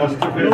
কষ্ট পেয়ে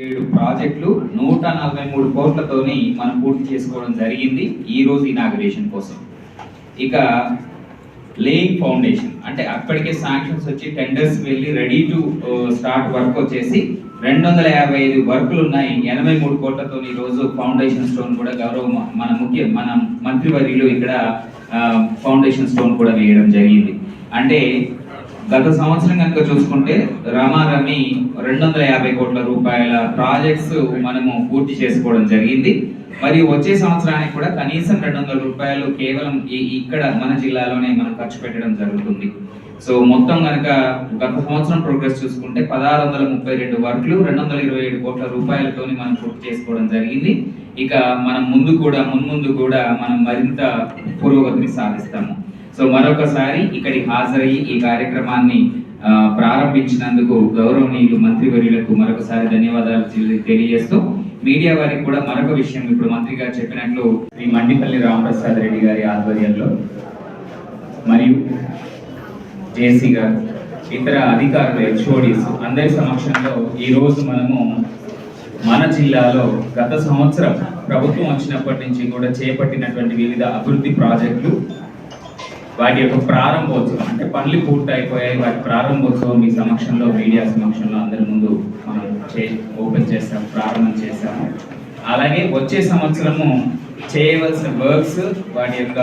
ఏడు ప్రాజెక్టులు నూట నలభై మూడు కోట్లతోని మనం పూర్తి చేసుకోవడం జరిగింది ఈ రోజు ఇనాగ్రేషన్ కోసం. ఇక లేయింగ్ ఫౌండేషన్ అంటే అప్పటికే శాంక్షన్స్ వచ్చి టెండర్స్ వెళ్ళి రెడీ టు స్టార్ట్ వర్క్ వచ్చేసి రెండు వందల యాభై ఐదు వర్కులు ఉన్నాయి ఎనభై మూడు కోట్లతో ఈ రోజు ఫౌండేషన్ స్టోన్ కూడా గౌరవ మన ముఖ్య మన మంత్రివర్యులు ఇక్కడ uh, ఫౌండేషన్ స్టోన్ కూడా వేయడం జరిగింది. అంటే గత సంవత్సరం కనుక చూసుకుంటే రమారమి రెండు వందల యాభై కోట్ల రూపాయల ప్రాజెక్ట్స్ మనము పూర్తి చేసుకోవడం జరిగింది. మరియు వచ్చే సంవత్సరానికి కూడా కనీసం రెండు వందల రూపాయలు కేవలం ఈ- ఇక్కడ మన జిల్లాలోనే మనం ఖర్చు పెట్టడం జరుగుతుంది. సో మొత్తం కనుక గత సంవత్సరం ప్రోగ్రెస్ చూసుకుంటే పదహారు వందల ముప్పై రెండు వర్క్లు రెండు వందల ఇరవై ఏడు కోట్ల రూపాయలతోని మనం పూర్తి చేసుకోవడం జరిగింది. ఇక మనం ముందు కూడా మున్ముందు కూడా మనం మరింత పురోగతిని సాధిస్తాము. సో మరొకసారి ఇక్కడికి హాజరయ్యి ఈ కార్యక్రమాన్ని ప్రారంభించినందుకు గౌరవనీయులు మంత్రివర్యులకు మరొకసారి ధన్యవాదాలు తెలియజేస్తూ మీడియా వారికి కూడా మరొక విషయం ఇప్పుడు మంత్రి గారు చెప్పినట్లు శ్రీ మండిపల్లి రామప్రసాద్ రెడ్డి గారి ఆధ్వర్యంలో మరియు జేసీ గారు ఇతర అధికారులు హెచ్ఓడిస్ అందరి సమక్షంలో ఈ రోజు మనము మన జిల్లాలో గత సంవత్సరం ప్రభుత్వం వచ్చినప్పటి నుంచి కూడా చేపట్టినటువంటి వివిధ అభివృద్ధి ప్రాజెక్టులు వాటి యొక్క ప్రారంభోత్సవం అంటే పనులు పూర్తి అయిపోయాయి వాటి ప్రారంభోత్సవం మీ సమక్షంలో మీడియా సమక్షంలో అందరి ముందు మనం చే ఓపెన్ చేస్తాం ప్రారంభం చేస్తాము అలాగే వచ్చే సంవత్సరము చేయవలసిన వర్క్స్ వాటి యొక్క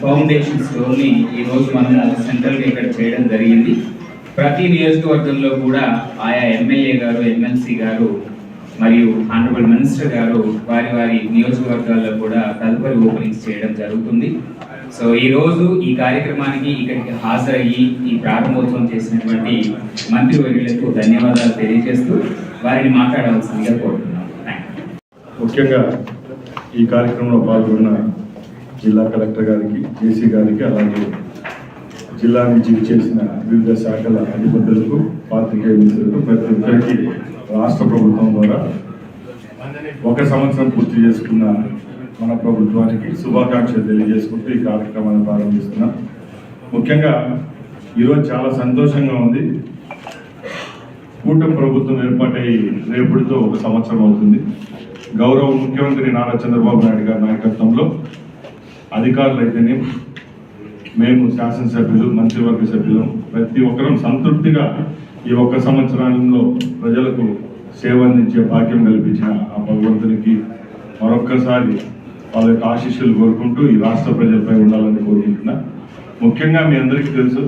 ఫౌండేషన్ స్టోర్ని ఈ రోజు మనము సెంట్రల్గా ఇక్కడ చేయడం జరిగింది. ప్రతి నియోజకవర్గంలో కూడా ఆయా ఎమ్మెల్యే గారు ఎమ్మెల్సీ గారు మరియు ఆనరబుల్ మినిస్టర్ గారు వారి వారి నియోజకవర్గాల్లో కూడా తదుపరి ఓపెనింగ్స్ చేయడం జరుగుతుంది. సో ఈరోజు ఈ కార్యక్రమానికి ఇక్కడికి హాజరయ్యి ఈ ప్రారంభోత్సవం చేసినటువంటి మంత్రివర్యులకు ధన్యవాదాలు తెలియజేస్తూ వారిని మాట్లాడవలసిందిగా కోరుతున్నాం ముఖ్యంగా ఈ కార్యక్రమంలో పాల్గొన్న జిల్లా కలెక్టర్ గారికి జేసీ గారికి అలాగే జిల్లా నుంచి చేసిన వివిధ శాఖల అధిపతులకు పాత్రికేయ మిత్రులకు ప్రతి ఒక్కరికి రాష్ట్ర ప్రభుత్వం ద్వారా ఒక సంవత్సరం పూర్తి చేసుకున్న మన ప్రభుత్వానికి శుభాకాంక్షలు తెలియజేసుకుంటూ ఈ కార్యక్రమాన్ని ప్రారంభిస్తున్నాం. ముఖ్యంగా ఈరోజు చాలా సంతోషంగా ఉంది. కూటమి ప్రభుత్వం ఏర్పాటై రేపటితో ఒక సంవత్సరం అవుతుంది. గౌరవ ముఖ్యమంత్రి నారా చంద్రబాబు నాయుడు గారి నాయకత్వంలో అధికారులు అయితేనే మేము శాసనసభ్యులు మంత్రివర్గ సభ్యులు ప్రతి ఒక్కరం సంతృప్తిగా ఈ ఒక్క సంవత్సరంలో ప్రజలకు సేవ అందించే భాగ్యం కల్పించిన ఆ భగవంతునికి మరొక్కసారి వాళ్ళ యొక్క ఆశీస్సులు కోరుకుంటూ ఈ రాష్ట్ర ప్రజలపై ఉండాలని కోరుకుంటున్నా. ముఖ్యంగా మీ అందరికీ తెలుసు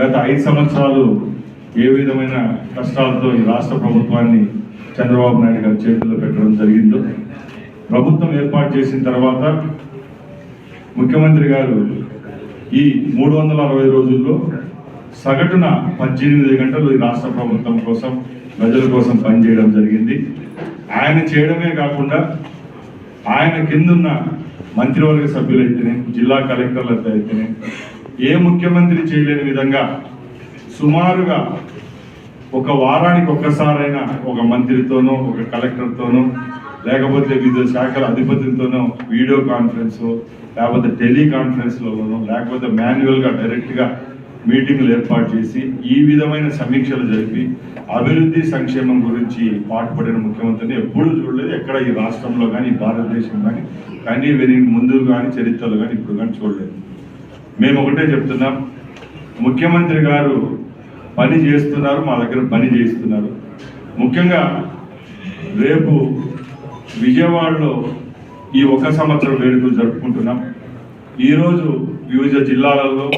గత ఐదు సంవత్సరాలు ఏ విధమైన కష్టాలతో ఈ రాష్ట్ర ప్రభుత్వాన్ని చంద్రబాబు నాయుడు గారి చేతుల్లో పెట్టడం జరిగిందో ప్రభుత్వం ఏర్పాటు చేసిన తర్వాత ముఖ్యమంత్రి గారు ఈ మూడు వందల అరవై రోజుల్లో సగటున పద్దెనిమిది గంటలు ఈ రాష్ట్ర ప్రభుత్వం కోసం ప్రజల కోసం పనిచేయడం జరిగింది. ఆయన చేయడమే కాకుండా ఆయన కిందున్న మంత్రివర్గ సభ్యులైతేనే జిల్లా కలెక్టర్లతో అయితేనే ఏ ముఖ్యమంత్రి చేయలేని విధంగా సుమారుగా ఒక వారానికి ఒక్కసారైనా ఒక మంత్రితోనో ఒక కలెక్టర్తోనో లేకపోతే వివిధ శాఖల అధిపతులతోనో వీడియో కాన్ఫరెన్స్ లేకపోతే టెలికాన్ఫరెన్స్లలోనో లేకపోతే మాన్యువల్గా డైరెక్ట్గా మీటింగ్లు ఏర్పాటు చేసి ఈ విధమైన సమీక్షలు జరిపి అభివృద్ధి సంక్షేమం గురించి పాటుపడిన ముఖ్యమంత్రిని ఎప్పుడూ చూడలేదు. ఎక్కడ ఈ రాష్ట్రంలో కానీ భారతదేశం కానీ కానీ వెరీ ముందు కానీ చరిత్రలో కానీ ఇప్పుడు కానీ చూడలేదు. మేము ఒకటే చెప్తున్నాం. ముఖ్యమంత్రి గారు పని చేస్తున్నారు మా దగ్గర పని చేస్తున్నారు ముఖ్యంగా రేపు విజయవాడలో ఈ ఒక సంవత్సరం వేడుకలు జరుపుకుంటున్నాం. ఈరోజు వివిధ జిల్లాలలో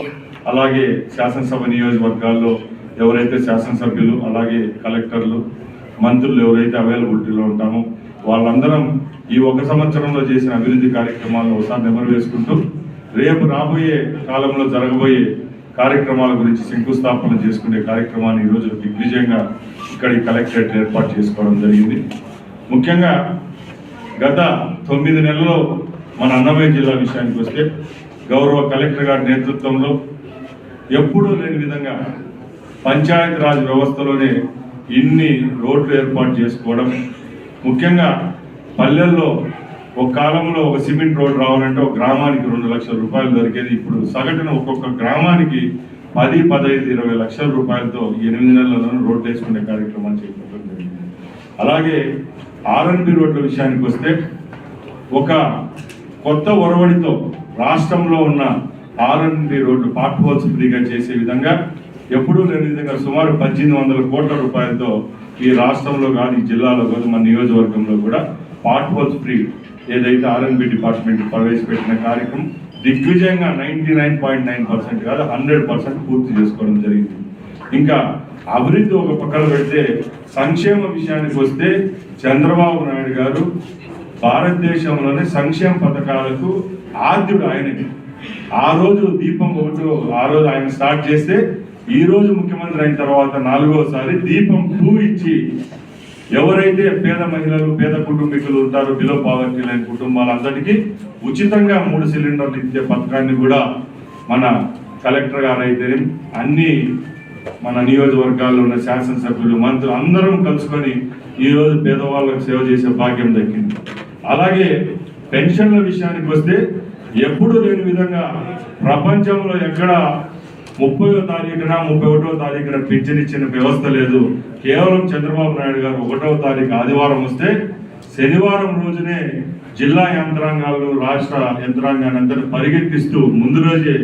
అలాగే శాసనసభ నియోజకవర్గాల్లో ఎవరైతే శాసనసభ్యులు అలాగే కలెక్టర్లు మంత్రులు ఎవరైతే అవైలబిలిటీలో ఉంటామో వాళ్ళందరం ఈ ఒక సంవత్సరంలో చేసిన అభివృద్ధి కార్యక్రమాలను ఒకసారి నెమరు వేసుకుంటూ రేపు రాబోయే కాలంలో జరగబోయే కార్యక్రమాల గురించి శంకుస్థాపన చేసుకునే కార్యక్రమాన్ని ఈరోజు దిగ్విజయంగా ఇక్కడ కలెక్టరేట్ ఏర్పాటు చేసుకోవడం జరిగింది. ముఖ్యంగా గత తొమ్మిది నెలల్లో మన అన్నమయ్య జిల్లా విషయానికి వస్తే గౌరవ కలెక్టర్ గారి నేతృత్వంలో ఎప్పుడూ లేని విధంగా పంచాయత్ రాజ్ వ్యవస్థలోనే ఇన్ని రోడ్లు ఏర్పాటు చేసుకోవడం ముఖ్యంగా పల్లెల్లో ఒక కాలంలో ఒక సిమెంట్ రోడ్ రావాలంటే ఒక గ్రామానికి రెండు లక్షల రూపాయలు దొరికేది. ఇప్పుడు సగటున ఒక్కొక్క గ్రామానికి పది పదహైదు ఇరవై లక్షల రూపాయలతో ఈ ఎనిమిది నెలలను రోడ్లు వేసుకునే కార్యక్రమాలు చేపట్టడం జరిగింది. అలాగే ఆర్ఎన్బి రోడ్ల విషయానికి వస్తే ఒక కొత్త ఒరవడితో రాష్ట్రంలో ఉన్న ఆర్ఎన్బి రోడ్లు పార్ట్ హోల్స్ ఫ్రీగా చేసే విధంగా ఎప్పుడూ లేని విధంగా సుమారు పద్దెనిమిది వందల కోట్ల రూపాయలతో ఈ రాష్ట్రంలో కాదు ఈ జిల్లాలో కాదు మన నియోజకవర్గంలో కూడా పార్ట్ హోల్స్ ఫ్రీ ఏదైతే ఆర్ఎన్బి డిపార్ట్మెంట్ ప్రవేశపెట్టిన కార్యక్రమం దిగ్విజయంగా ninety nine point nine percent కాదు హండ్రెడ్ పర్సెంట్ పూర్తి చేసుకోవడం జరిగింది. ఇంకా అభివృద్ధి ఒక పక్కన పెడితే సంక్షేమ విషయానికి వస్తే చంద్రబాబు నాయుడు గారు భారతదేశంలోనే సంక్షేమ పథకాలకు ఆద్యుడు ఆయనకి ఆ రోజు దీపం ఒకటి ఆ రోజు ఆయన స్టార్ట్ చేస్తే ఈ రోజు ముఖ్యమంత్రి అయిన తర్వాత నాలుగోసారి దీపం టూ ఇచ్చి ఎవరైతే పేద మహిళలు పేద కుటుంబీకులు ఉంటారో బిలో పావర్టీ లేని కుటుంబాలందరికీ ఉచితంగా మూడు సిలిండర్లు ఇచ్చే పథకాన్ని కూడా మన కలెక్టర్ గారు అయితే అన్ని మన నియోజకవర్గాల్లో ఉన్న శాసనసభ్యులు మంత్రులు అందరం కలుసుకొని ఈ రోజు పేదవాళ్ళకు సేవ చేసే భాగ్యం దక్కింది. అలాగే పెన్షన్ల విషయానికి వస్తే ఎప్పుడు లేని విధంగా ప్రపంచంలో ఎక్కడ ముప్పయో తారీఖున ముప్పై ఒకటో తారీఖున పింఛన్ ఇచ్చిన వ్యవస్థ లేదు. కేవలం చంద్రబాబు నాయుడు గారు ఒకటో తారీఖు ఆదివారం వస్తే శనివారం రోజునే జిల్లా యంత్రాంగాలు రాష్ట్ర యంత్రాంగాన్ని అందరూ పరిగెత్తిస్తూ ముందు రోజే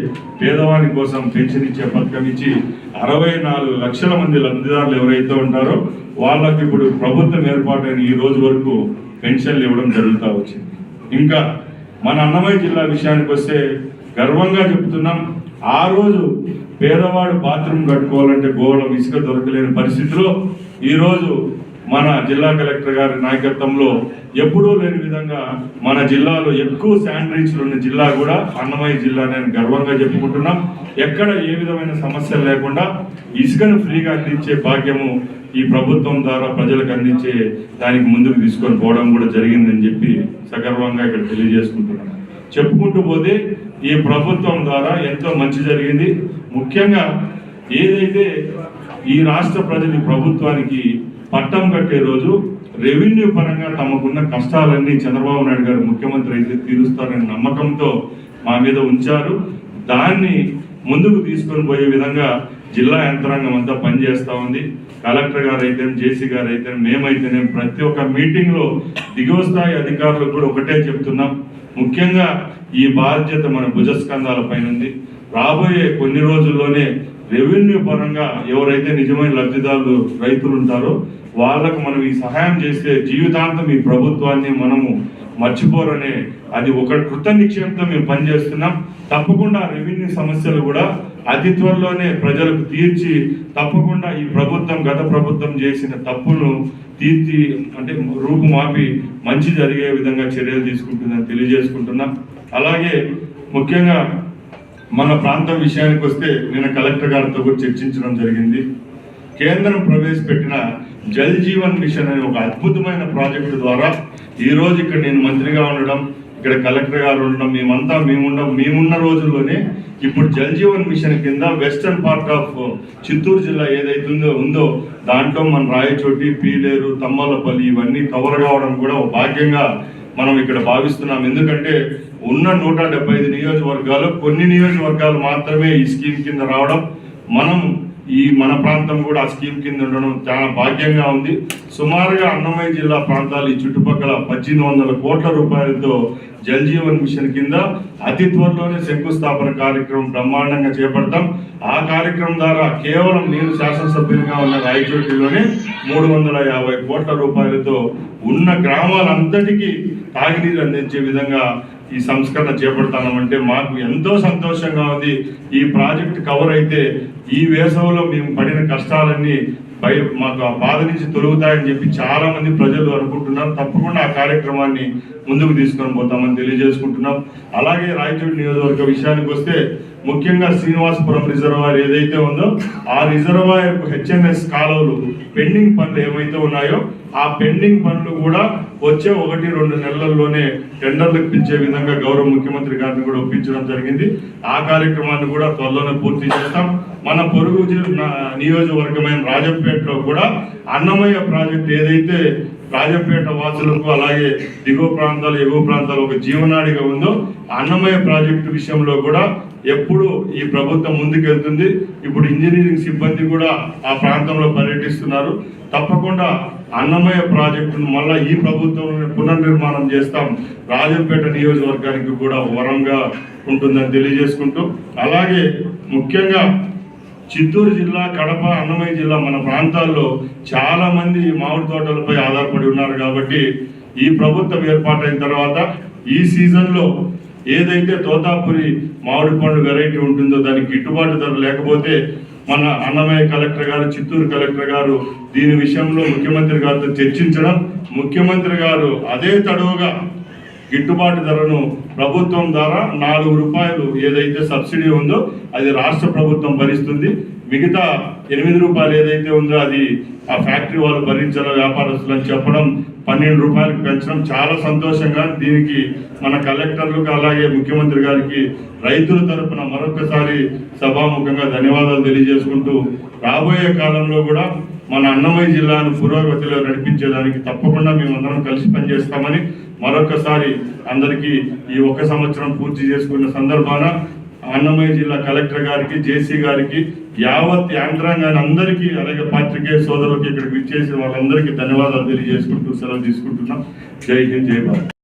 పేదవాని కోసం పెన్షన్ ఇచ్చే పథకం ఇచ్చి అరవై నాలుగు లక్షల మంది లబ్ధిదారులు ఎవరైతే ఉంటారో వాళ్ళకి ఇప్పుడు ప్రభుత్వం ఏర్పాటైన ఈ రోజు వరకు పెన్షన్లు ఇవ్వడం జరుగుతూ వచ్చింది. ఇంకా మన అన్నమయ్య జిల్లా విషయానికి వస్తే గర్వంగా చెప్తున్నాం. ఆ రోజు పేదవాడు బాత్రూమ్ కట్టుకోవాలంటే గోళం ఇసుక దొరకలేని పరిస్థితిలో ఈరోజు మన జిల్లా కలెక్టర్ గారి నాయకత్వంలో ఎప్పుడూ లేని విధంగా మన జిల్లాలో ఎక్కువ శానిటరీస్లు ఉన్న జిల్లా కూడా అన్నమయ్య జిల్లా నేను గర్వంగా చెప్పుకుంటున్నాం. ఎక్కడ ఏ విధమైన సమస్యలు లేకుండా ఇసుకను ఫ్రీగా అందించే భాగ్యము ఈ ప్రభుత్వం ద్వారా ప్రజలకు అందించే దానికి ముందుకు తీసుకొని పోవడం కూడా జరిగిందని చెప్పి సగర్వంగా ఇక్కడ తెలియజేసుకుంటున్నాను చెప్పుకుంటూ పోతే ఈ ప్రభుత్వం ద్వారా ఎంతో మంచి జరిగింది. ముఖ్యంగా ఏదైతే ఈ రాష్ట్ర ప్రజలు ప్రభుత్వానికి పట్టం కట్టే రోజు రెవెన్యూ పరంగా తమకున్న కష్టాలన్నీ చంద్రబాబు నాయుడు గారు ముఖ్యమంత్రి అయితే తీరుస్తారనే నమ్మకంతో మా మీద ఉంచారు. దాన్ని ముందుకు తీసుకొని పోయే విధంగా జిల్లా యంత్రాంగం అంతా పనిచేస్తూ ఉంది. కలెక్టర్ గారు అయితే జేసీ గారు అయితే మేమైతేనే ప్రతి ఒక్క మీటింగ్లో దిగువ స్థాయి అధికారులకు కూడా ఒకటే చెప్తున్నాం. ముఖ్యంగా ఈ బాధ్యత మన భుజస్కంధాల పైన ఉంది రాబోయే కొన్ని రోజుల్లోనే రెవెన్యూ పరంగా ఎవరైతే నిజమైన లబ్ధిదారులు రైతులు ఉంటారో వాళ్ళకు మనం ఈ సహాయం చేస్తే జీవితాంతం ఈ ప్రభుత్వాన్ని మనము మర్చిపోరనే అది ఒక కృత నిక్షేపంతో మేము పనిచేస్తున్నాం. తప్పకుండా రెవెన్యూ సమస్యలు కూడా అతి త్వరలోనే ప్రజలకు తీర్చి తప్పకుండా ఈ ప్రభుత్వం గత ప్రభుత్వం చేసిన తప్పులను తీర్చి అంటే రూపుమాపి మంచి జరిగే విధంగా చర్యలు తీసుకుంటుందని తెలియజేసుకుంటున్నాం. అలాగే ముఖ్యంగా మన ప్రాంతం విషయానికి వస్తే నేను కలెక్టర్ గారితో కూడా చర్చించడం జరిగింది. కేంద్రం ప్రవేశపెట్టిన జల్ జీవన్ మిషన్ అనే ఒక అద్భుతమైన ప్రాజెక్టు ద్వారా ఈ రోజు ఇక్కడ నేను మంత్రిగా ఉండడం ఇక్కడ కలెక్టర్ గారు ఉండడం మేమంతా మేముండం మేమున్న రోజుల్లోనే ఇప్పుడు జల్ జీవన్ మిషన్ కింద వెస్టర్న్ పార్ట్ ఆఫ్ చిత్తూరు జిల్లా ఏదైతే ఉందో ఉందో దాంట్లో మన రాయచోటి పీలేరు తమ్మలపల్లి ఇవన్నీ కవర్ కావడం కూడా ఒక భాగ్యంగా మనం ఇక్కడ భావిస్తున్నాం. ఎందుకంటే ఉన్న నూట డెబ్బై ఐదు నియోజకవర్గాలు కొన్ని నియోజకవర్గాలు మాత్రమే ఈ స్కీమ్ కింద రావడం. మనం ఈ మన ప్రాంతం కూడా ఆ స్కీమ్ కింద ఉండడం చాలా భాగ్యంగా ఉంది. సుమారుగా అన్నమయ్య జిల్లా ప్రాంతాలు ఈ చుట్టుపక్కల పద్దెనిమిది వందల కోట్ల రూపాయలతో జల్ జీవన్ మిషన్ కింద అతి త్వరలోనే శంకుస్థాపన కార్యక్రమం బ్రహ్మాండంగా చేపడతాం. ఆ కార్యక్రమం ద్వారా కేవలం నేను శాసనసభ్యునిగా ఉన్న రాయచోటిలోనే మూడు వందల యాభై కోట్ల రూపాయలతో ఉన్న గ్రామాలంతటికీ తాగినీరు అందించే విధంగా ఈ సంస్కరణ చేపడతామంటే మాకు ఎంతో సంతోషంగా ఉంది. ఈ ప్రాజెక్ట్ కవర్ అయితే ఈ వేసవిలో మేము పడిన కష్టాలన్నీ భయ మాకు ఆ బాధ నుంచి తొలుగుతాయని చెప్పి చాలా మంది ప్రజలు అనుకుంటున్నారు. తప్పకుండా ఆ కార్యక్రమాన్ని ముందుకు తీసుకొని పోతామని తెలియజేసుకుంటున్నాం. అలాగే రాయచోటి నియోజకవర్గ విషయానికి వస్తే ముఖ్యంగా శ్రీనివాసపురం రిజర్వాయర్ ఏదైతే ఉందో ఆ రిజర్వాయర్ హెచ్ఎన్ఎస్ కాలువలు పెండింగ్ పనులు ఏమైతే ఉన్నాయో ఆ పెండింగ్ పనులు కూడా వచ్చే ఒకటి రెండు నెలల్లోనే టెండర్లకు పిలిచే విధంగా గౌరవ ముఖ్యమంత్రి గారిని కూడా ఒప్పించడం జరిగింది. ఆ కార్యక్రమాన్ని కూడా త్వరలోనే పూర్తి చేస్తాం. మన పొరుగు నియోజకవర్గమైన రాజంపేటలో కూడా అన్నమయ్య ప్రాజెక్ట్ ఏదైతే రాజంపేట వాసులకు అలాగే దిగువ ప్రాంతాలు ఎగువ ప్రాంతాలు ఒక జీవనాడిగా ఉందో అన్నమయ్య ప్రాజెక్టు విషయంలో కూడా ఎప్పుడు ఈ ప్రభుత్వం ముందుకెళ్తుంది. ఇప్పుడు ఇంజనీరింగ్ సిబ్బంది కూడా ఆ ప్రాంతంలో పర్యటిస్తున్నారు. తప్పకుండా అన్నమయ్య ప్రాజెక్టును మళ్ళా ఈ ప్రభుత్వం పునర్నిర్మాణం చేస్తాం. రాజంపేట నియోజకవర్గానికి కూడా వరంగా ఉంటుందని తెలియజేసుకుంటూ అలాగే ముఖ్యంగా చిత్తూరు జిల్లా కడప అన్నమయ్య జిల్లా మన ప్రాంతాల్లో చాలా మంది మామిడి తోటలపై ఆధారపడి ఉన్నారు కాబట్టి ఈ ప్రభుత్వం ఏర్పాటైన తర్వాత ఈ సీజన్లో ఏదైతే తోతాపురి మామిడి పండు వెరైటీ ఉంటుందో దానికి గిట్టుబాటు ధర లేకపోతే మన అన్నమయ్య కలెక్టర్ గారు చిత్తూరు కలెక్టర్ గారు దీని విషయంలో ముఖ్యమంత్రి గారితో చర్చించడం ముఖ్యమంత్రి గారు అదే తడువుగా గిట్టుబాటు ధరను ప్రభుత్వం ద్వారా నాలుగు రూపాయలు ఏదైతే సబ్సిడీ ఉందో అది రాష్ట్ర ప్రభుత్వం భరిస్తుంది. మిగతా ఎనిమిది రూపాయలు ఏదైతే ఉందో అది ఆ ఫ్యాక్టరీ వాళ్ళు భరించారో వ్యాపారస్తులు అని చెప్పడం పన్నెండు రూపాయలకు పెంచడం చాలా సంతోషంగా దీనికి మన కలెక్టర్లకు అలాగే ముఖ్యమంత్రి గారికి రైతుల తరపున మరొకసారి సభాముఖంగా ధన్యవాదాలు తెలియజేసుకుంటూ రాబోయే కాలంలో కూడా మన అన్నమయ్య జిల్లాను పురోగతిలో నడిపించేదానికి తప్పకుండా మేమందరం కలిసి పనిచేస్తామని మరొకసారి అందరికీ ఈ ఒక సంవత్సరం పూర్తి చేసుకున్న సందర్భాన అన్నమయ్య జిల్లా కలెక్టర్ గారికి జేసీ గారికి యావత్ యాంత్రాంగాన్ని అందరికీ అలాగే పాత్రికేయ సోదరులకి ఇక్కడికి విచ్చేసిన వాళ్ళందరికీ ధన్యవాదాలు తెలియజేసుకుంటూ సెలవు తీసుకుంటున్నాం. జై హింద్ జై భారత్.